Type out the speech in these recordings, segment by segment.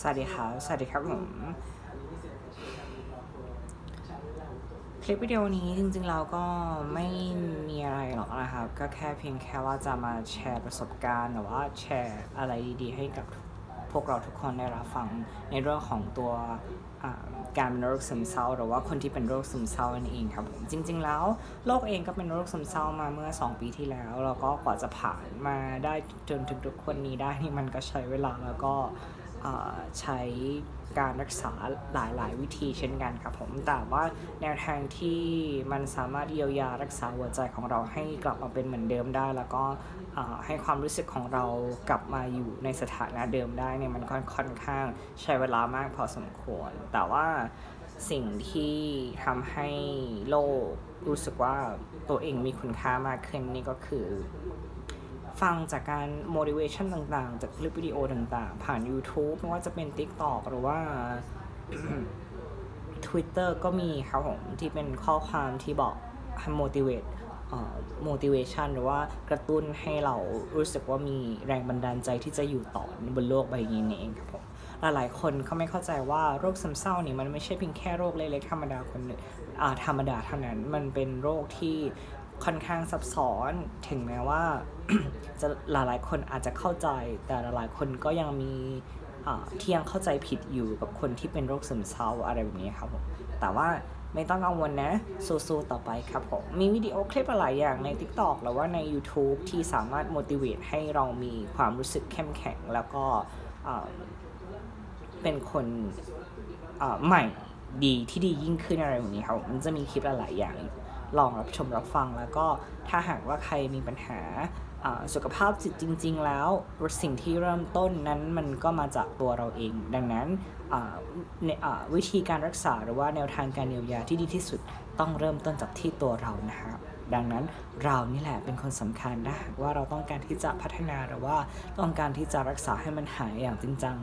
สวัสดีครับ สวัสดีครับผมคลิปวิดีโอนี้จริงๆเราก็ไม่มีอะไรหรอกนะครับ ก็แค่เพียงแค่ว่าจะมาแชร์ประสบการณ์หรือว่าแชร์อะไรดีๆ ให้กับพวกเราทุกคนได้รับฟังในเรื่องของตัวการเป็นโรคซึมเศร้า หรือว่าคนที่เป็นโรคซึมเศร้านั่นเองครับผมจริง ๆ แล้วโรคเองก็เป็นโรคซึมเศร้ามาเมื่อ 2 ปีที่แล้ว แล้วก็กว่าจะผ่านมาได้จนถึงทุกคนนี้ได้นี่มันก็ใช้เวลาแล้วก็ ใช้การรักษาหลายๆ วิธีเช่นกันครับผม แต่ว่าแนวทางที่มันสามารถเยียวยารักษาหัวใจของเราให้กลับมาเป็นเหมือนเดิมได้ แล้วก็ให้ความรู้สึกของเรากลับมาอยู่ในสถานะเดิมได้เนี่ยมันก็ค่อนข้างใช้เวลามากพอสมควร แต่ว่าสิ่งที่ทำให้โลกรู้สึกว่าตัวเองมีคุณค่ามากขึ้นนี่ก็คือ ฟังจากการ motivation ต่างๆ จากคลิปวิดีโอต่างๆ ผ่าน YouTube ไม่ว่าจะเป็น TikTok หรือว่า Twitter ก็มีครับผม ที่เป็นข้อความที่บอกให้ motivate เอ่อ motivation หรือว่ากระตุ้นให้เรารู้สึกว่ามีแรงบันดาลใจที่จะอยู่ต่อบนโลกใบนี้นี่เองครับผมหลายๆคนเขาไม่เข้าใจว่าโรคซึมเศร้านี่มันไม่ใช่เพียงแค่โรคเล็กๆธรรมดาคนอ่าธรรมดาเท่านั้น มันเป็นโรคที่ ค่อนข้างซับซ้อนถึงแม้ว่า จะหลายๆ คนอาจจะเข้าใจ แต่หลายๆ คนก็ยังมีอ่าที่ยังเข้าใจผิดอยู่กับคนที่เป็นโรคซึมเศร้าอะไรแบบนี้ครับผมแต่ว่าไม่ต้องกังวลนะ สู้ๆต่อไปครับผม มีวิดีโอคลิปหลายอย่างใน TikTok หรือว่าใน YouTube ที่สามารถ motivate ให้เรามีความรู้สึกเข้มแข็ง แล้วก็เป็นคนใหม่ดีที่ดียิ่งขึ้นอะไรแบบนี้ครับ มันจะมีคลิปหลายอย่าง ลองรับชมรับฟัง แล้วก็ถ้าหากว่าใครมีปัญหาสุขภาพจิตจริง ๆ แล้วสิ่งที่เริ่มต้นนั้นมันก็มาจากตัวเราเอง ดังนั้นในวิธีการรักษาหรือว่าแนวทางการเยียวยาที่ดีที่สุดต้องเริ่มต้นจากที่ตัวเรานะครับ ดังนั้นเรานี่แหละเป็นคนสำคัญนะหากว่าเราต้องการที่จะพัฒนาหรือว่าต้องการที่จะรักษาให้มันหายอย่างจริงจัง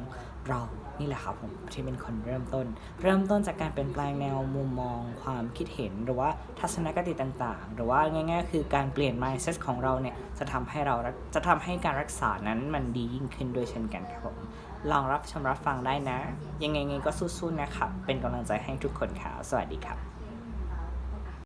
เรานี่แหละครับผมที่เป็นคนเริ่มต้น เริ่มต้นจากการเปลี่ยนแปลงแนวมุมมอง ความคิดเห็นหรือว่าทัศนคติต่างๆ หรือว่าง่ายๆ คือการเปลี่ยน mindset ของเราเนี่ยจะทำให้เราจะทำให้การรักษานั้นมันดียิ่งขึ้นด้วยเช่นกันครับผมลองรับชมรับฟังได้นะ ยังไงๆก็สู้ๆนะครับเป็นกำลังใจให้ทุกคนครับสวัสดีครับ